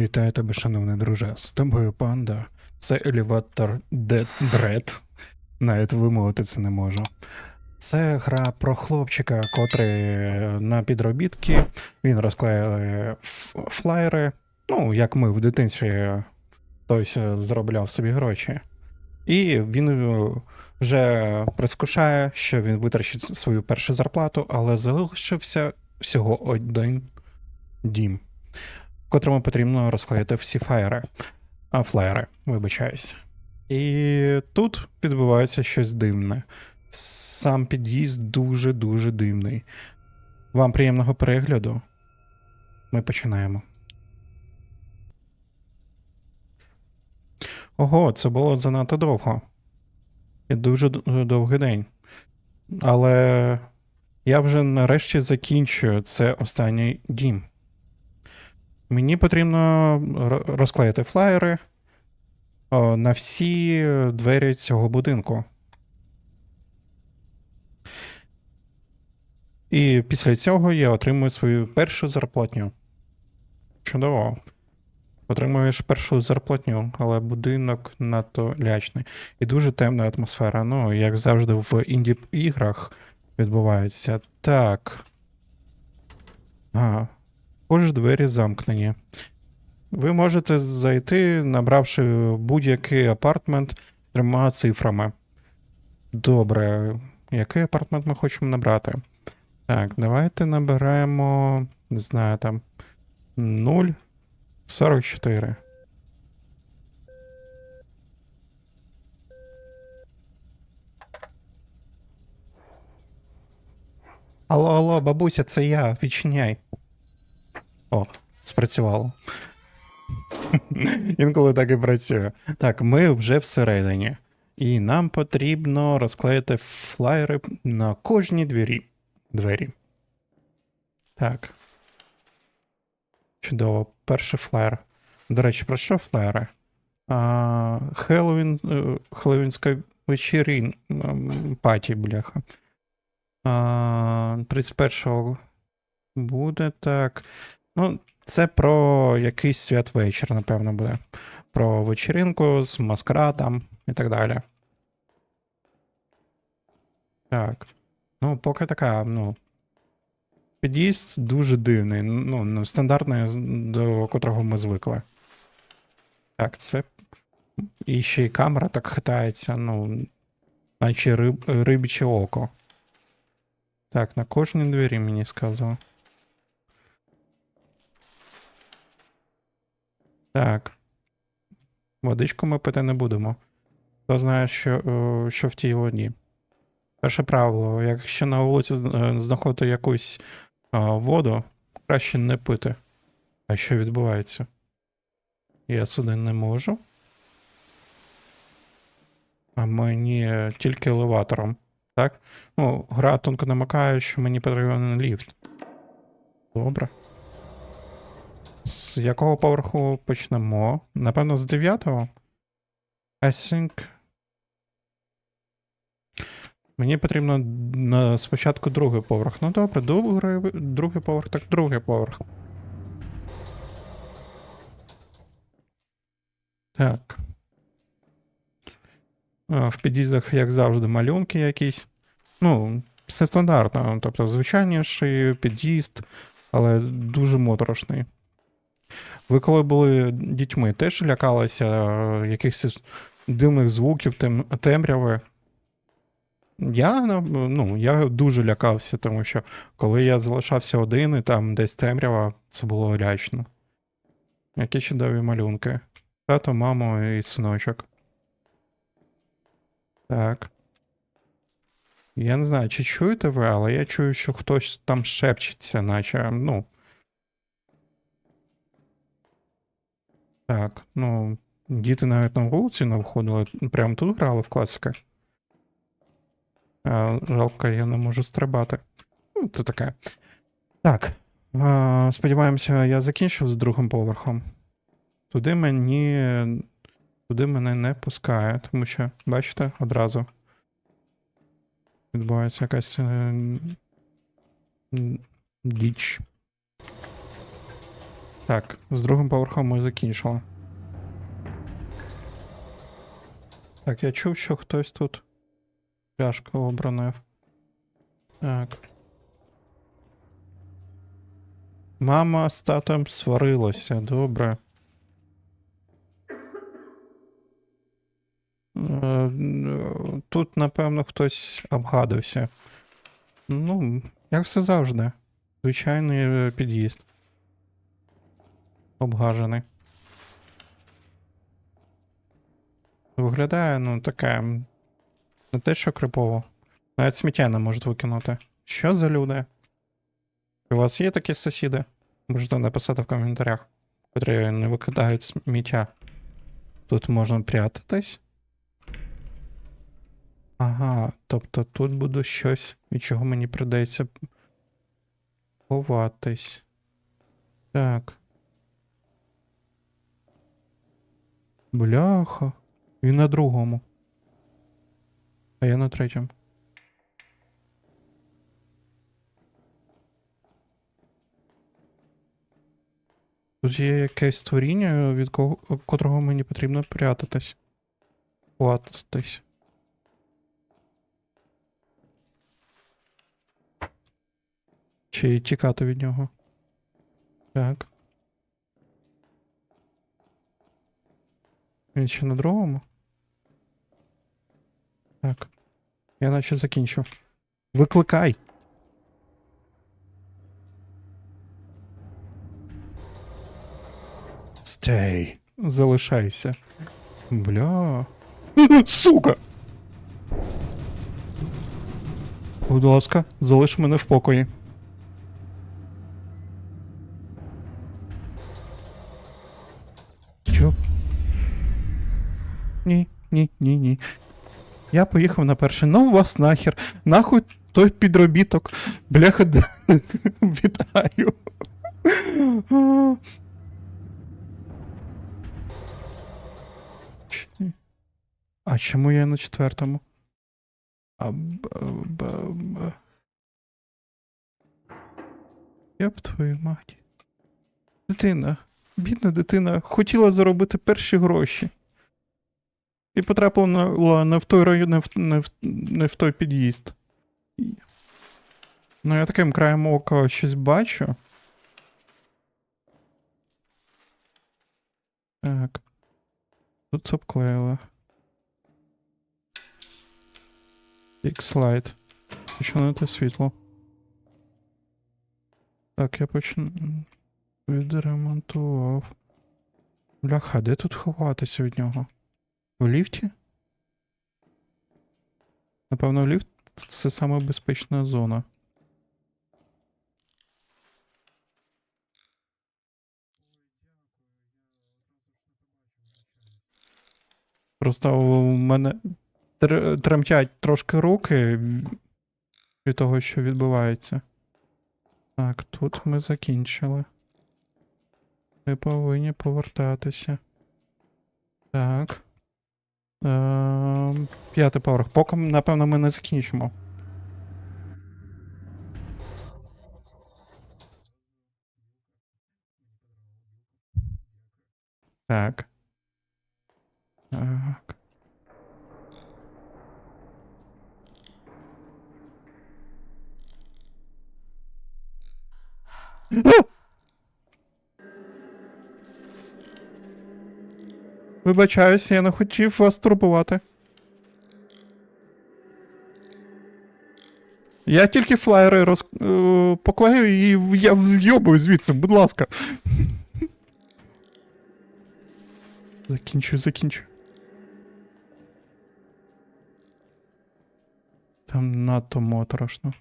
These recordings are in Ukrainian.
Вітаю тебе, шановний друже. З тобою панда. Це елеватор Дред. Навіть вимовити це не можу. Це гра про хлопчика, котрий на підробітки. Він розклеює флаєри. Ну, як ми в дитинстві хтось е, заробляв собі гроші. І він е, вже прискушає, що він витрачить свою першу зарплату, але залишився всього один дім, котрому потрібно розклеїти всі фаєри, флаєри, вибачаюсь. І тут відбувається щось дивне. Сам під'їзд дуже-дуже дивний. Вам приємного перегляду. Ми починаємо. Ого, це було занадто довго. І дуже довгий день. Але я вже нарешті закінчую. Це останній дім. Мені потрібно розклеїти флаєри на всі двері цього будинку. І після цього я отримую свою першу зарплатню. Чудово. Отримуєш першу зарплатню, але будинок надто лячний. І дуже темна атмосфера. Ну, як завжди, в інді-іграх відбувається. Так. Ага. Схоже, двері замкнені. Ви можете зайти, набравши будь-який апартмент з трьома цифрами. Добре. Який апартмент ми хочемо набрати? Так, давайте наберемо, не знаю, там 0,44. Алло, алло, бабуся, це я, відчиняй. О, спрацювало. Інколи так і працює. Так, ми вже всередині. І нам потрібно розклеїти флаєри на кожній двері. двері. Так. Чудово. Перший флаєр. До речі, про що флаєри? А, Хеллоуін, е, Хеллоуінська вечерін м, паті, бляха. А, 31-го буде так. Ну, це про якийсь святвечір, напевно, буде. Про вечеринку з маскарадом і так далі. Так. Ну, поки така, ну. Під'їзд дуже дивний. Ну, ну, стандартний, до котрого ми звикли. Так, це. І ще й камера так хитається, ну. Наче риб, рибіче око. Так, на кожній двері мені сказав. Так. Водичку ми пити не будемо. Хто знає, що, е, що в тій воді. Перше правило, якщо на вулиці е, знаходити якусь е, воду, краще не пити. А що відбувається? Я сюди не можу. А мені тільки елеватором. Так? Ну, гра тонко намикає, що мені потрібен ліфт. Добре. З якого поверху почнемо? Напевно, з дев'ятого? I think. Мені потрібно спочатку другий поверх. Ну добре, другий, другий поверх, так другий поверх. Так. В під'їздах, як завжди, малюнки якісь. Ну, все стандартно. Тобто, звичайніший під'їзд, але дуже моторошний. Ви коли були дітьми, теж лякалися е, якихось дивних звуків, тем, темряви? Я, ну, я дуже лякався, тому що коли я залишався один і там десь темрява, це було лячно. Які чудові малюнки. Тато, мамо і синочок. Так. Я не знаю, чи чуєте ви, але я чую, що хтось там шепчеться, наче, ну. Так, ну, діти навіть на вулиці не виходили, прямо тут грали в класика. Жалко, я не можу стрибати. Ну, то таке. Так. Сподіваємося, я закінчив з другим поверхом. Туди мені. Туди мене не пускає, тому що, бачите, одразу відбувається якась е, діч. Так, з другим поверхом ми закінчили. Так, я чув, що хтось тут пляшку обронив. Так. Мама з татом сварилася, добре. Е, Тут, напевно, хтось обгадився. Ну, як все завжди. Звичайний е, під'їзд. Обгажений. Виглядає, ну, таке. Не те, що крипово. Навіть сміття не можуть викинути. Що за люди? У вас є такі сусіди? Можете написати в коментарях, котрі не викидають сміття. Тут можна прятатись. Ага, тобто тут буде щось, від чого мені придеться ховатись. Так. Бляха. Він на другому. А я на третьому. Тут є якесь створіння, від кого, котрого мені потрібно прятатись. Хвататись. Чи тікати від нього. Так. Він ще на другому? Так. Я наче закінчив. Викликай. Стей. Залишайся. Бля. Сука. Будь ласка, залиш мене в покої. Чо? Ні, ні, ні, ні. Я поїхав на перший. Ну вас нахер. Нахуй той підробіток. Бляха, вітаю. А. Чому я на четвертому? Б, б. Твою мать. Дитина, бідна дитина, хотіла заробити перші гроші. І потрапила не в той район, не в, не в, не в той під'їзд. Ну, я таким краєм ока щось бачу. Так. Тут це обклеїли. X-Light. Починати світло. Так, я почну. Відремонтував. Бляха, де тут ховатися від нього? В ліфті? Напевно, ліфт це саме безпечна зона. Просто у мене тр- тремтять трошки руки від того, що відбувається. Так, тут ми закінчили. Ми повинні повертатися. Так. Ем, п'ятий поверх. Поки, напевно, ми не закінчимо. Так. Так. А! Вибачаюся, я не хотів вас турбувати. Я тільки флаєри роз... е, поклею і я з'йобую звідси, будь ласка. Закінчую, закінчую. Там надто моторошно.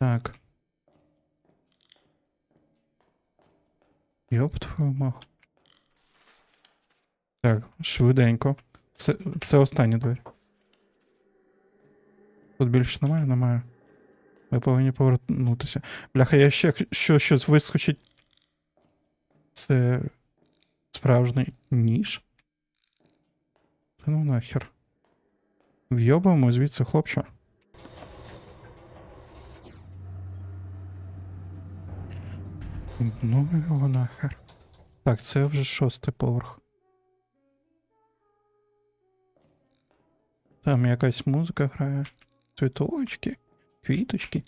Так. Йоп твою маху. Так, швиденько. Це, це остання двері. Тут більше немає, немає. Ми повинні повернутися. Бляха, я ще що щось вискочить. Це справжній ніж. Ну нахер. Вйобаємо звідси хлопча. Ну його нахер. Так, це вже шостий поверх. Там якась музика грає. Цвіточки, квіточки.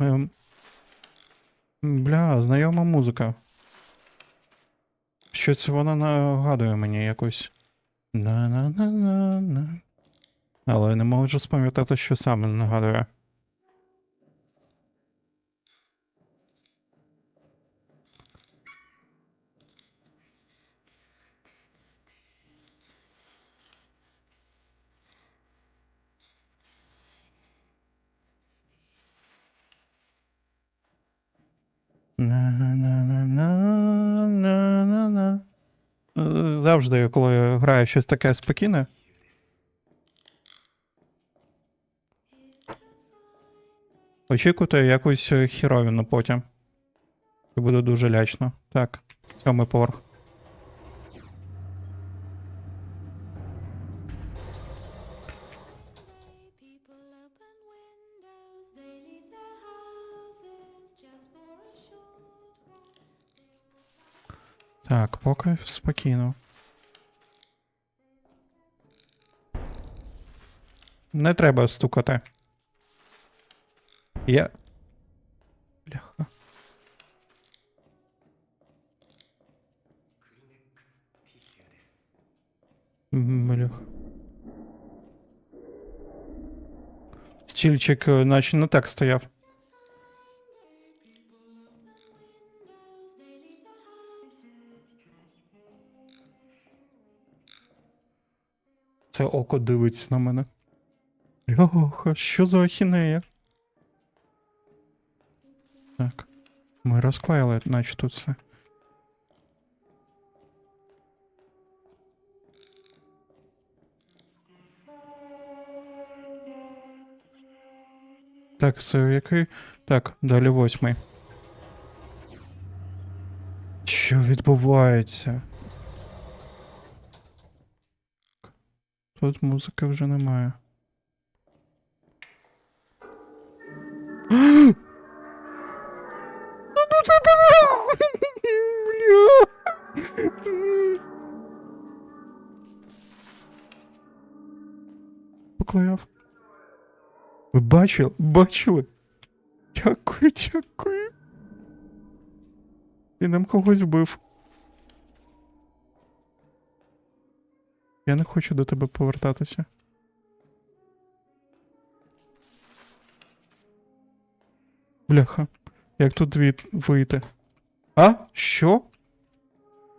Ем, Бля, знайома музика. Щось вона нагадує мені якусь. На-на-на-на-на. Але не можу спам'ятати, що саме нагадує. Завжди, коли граю щось таке спокійне. Очікуйте якусь хіровіну потім. І буде дуже лячно. Так, сьомий поверх. People open windows, Не треба стукати. Я. Бляха. Бляха. Стільчик, е, наче не так стояв. Це око дивиться на мене. Бляха, що за ахінея? Так. Ми розклеїли, наче тут все. Так, це який? Так, далі восьмий. Що відбувається? Тут музики вже немає. Бачили? Бачили? Дякую, дякую. І нам когось вбив. Я не хочу до тебе повертатися. Бляха. Як тут від... вийти? А? Що?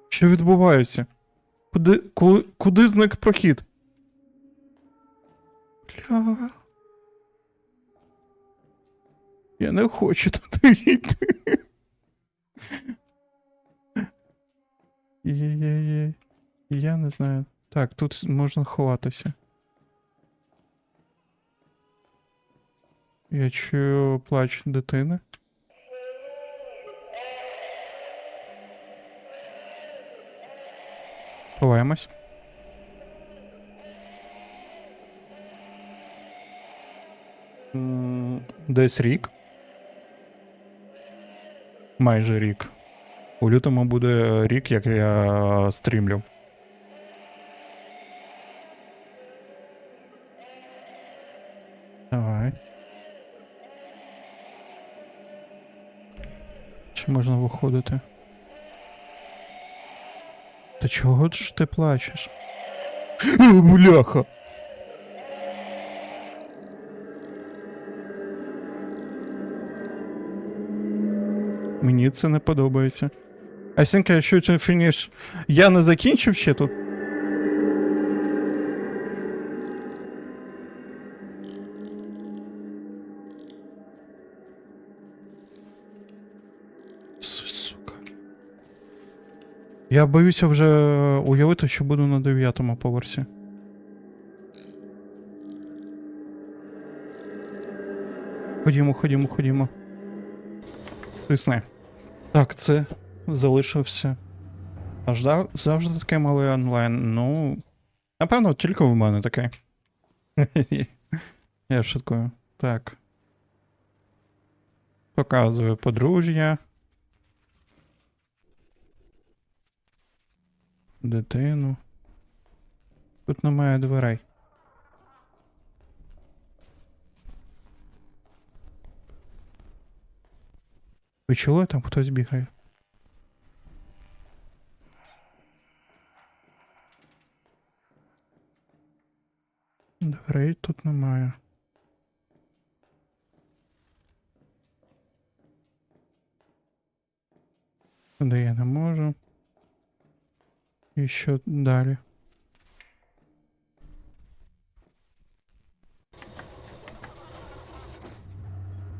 Що відбувається? Куди, коли, куди зник прохід? Бля. Я не хочу туди йти. Є-є-є. Я не знаю. Так, тут можна ховатися. Я чую плач дитини. Ховаємось. Десь рік. Майже рік. У лютому буде рік, як я стрімлю. Давай. Чи можна виходити? Та чого ж ти плачеш? Е, Бляха! Мені це не подобається. I think I should finish. Я не закінчив ще тут. Сука. Я боюся вже уявити, що буду на дев'ятому поверсі. Ходімо, ходімо, ходімо. Тисни. Так, це залишився. Аж да- завжди таке малий онлайн. Ну. Напевно, тільки в мене таке. Я шуткую. Так. Показую подружжя. Дитину. Тут немає дверей. Ви чули, там хтось бігає? Дверей тут немає. Туди я не можу. І що далі?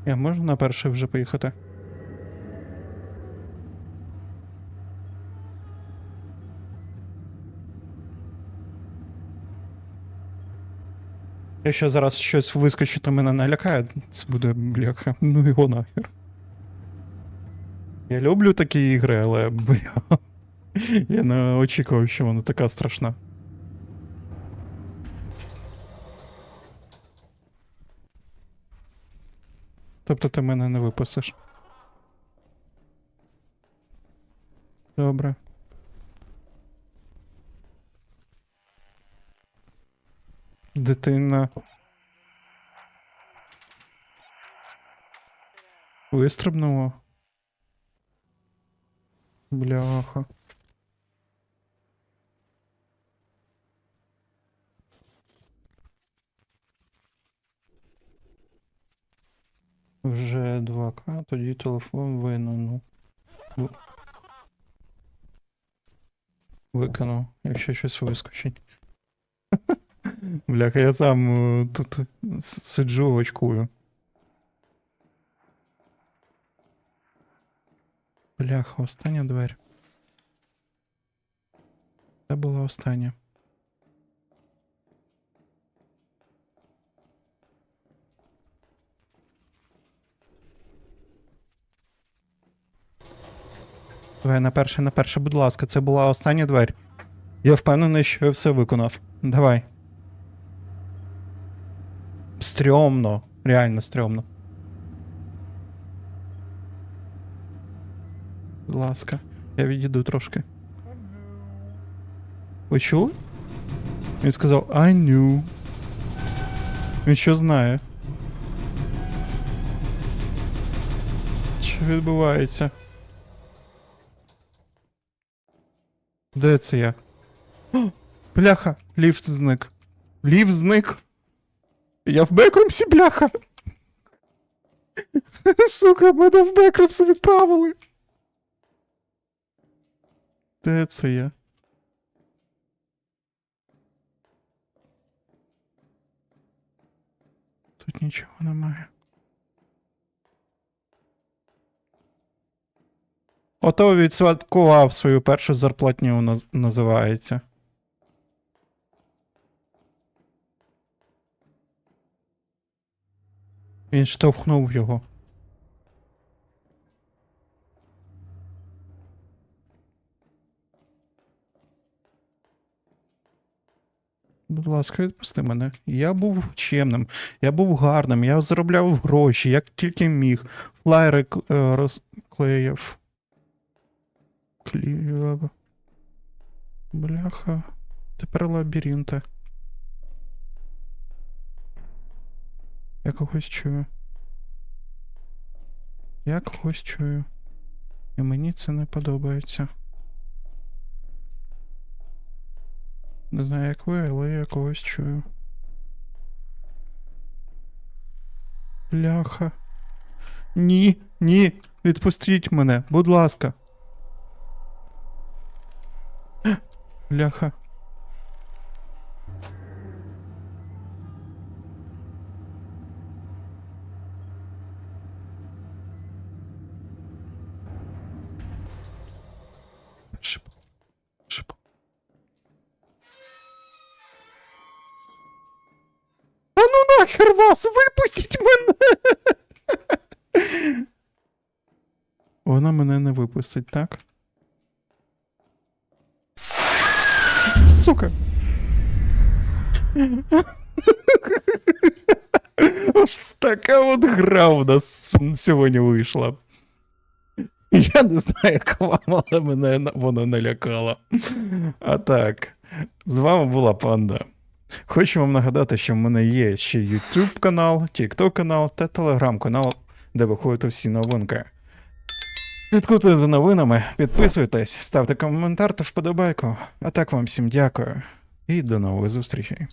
Я можу на перший вже поїхати? Якщо зараз щось вискочить, то мене налякає, це буде бляха. Ну його нахер. Я люблю такі ігри, але бля. Я не очікував, що вона така страшна. Тобто ти мене не випустиш. Добре. Дитина. Вистрибнула. Бляха. Вже 2К, тоді телефон винен. В... Викинув, якщо щось вискочить. Бляха, я сам е, тут сиджу, очкую. Бляха, остання двері. Це була остання. Давай на перше, на перше, будь ласка, це була остання двері. Я впевнений, що я все виконав. Давай. Стрьомно. Реально стрьомно. Ласка, я відійду трошки. Ви чули? Він сказав I knew. Він що знає? Що відбувається? Де це я? О, бляха, ліфт зник. Ліфт зник. Я в Бекрумсі, бляха. Сука, мене в Бекрумсі відправили. Де це я? Тут нічого немає. Ото відсвяткував свою першу зарплатню наз- називається. Він штовхнув його. Будь ласка, відпусти мене. Я був чемним, я був гарним, я заробляв гроші, як тільки міг. Флаєри к- е, розклеїв. Клієва. Бляха. Тепер лабіринти. Я когось чую. Я когось чую. І мені це не подобається. Не знаю, як ви, але я когось чую. Бляха. Ні, ні, відпустіть мене, будь ласка. Бляха. Вас, випустіть мене. Вона мене не випустить, так? Сука. Така от гра у нас сьогодні вийшла. Я не знаю, як вам, але мене на- вона налякала. А так, з вами була панда. Хочу вам нагадати, що в мене є ще YouTube канал, TikTok канал та Telegram канал, де виходять всі новинки. Слідкуйте за новинами, підписуйтесь, ставте коментар та вподобайку. А так вам всім дякую і до нових зустрічей.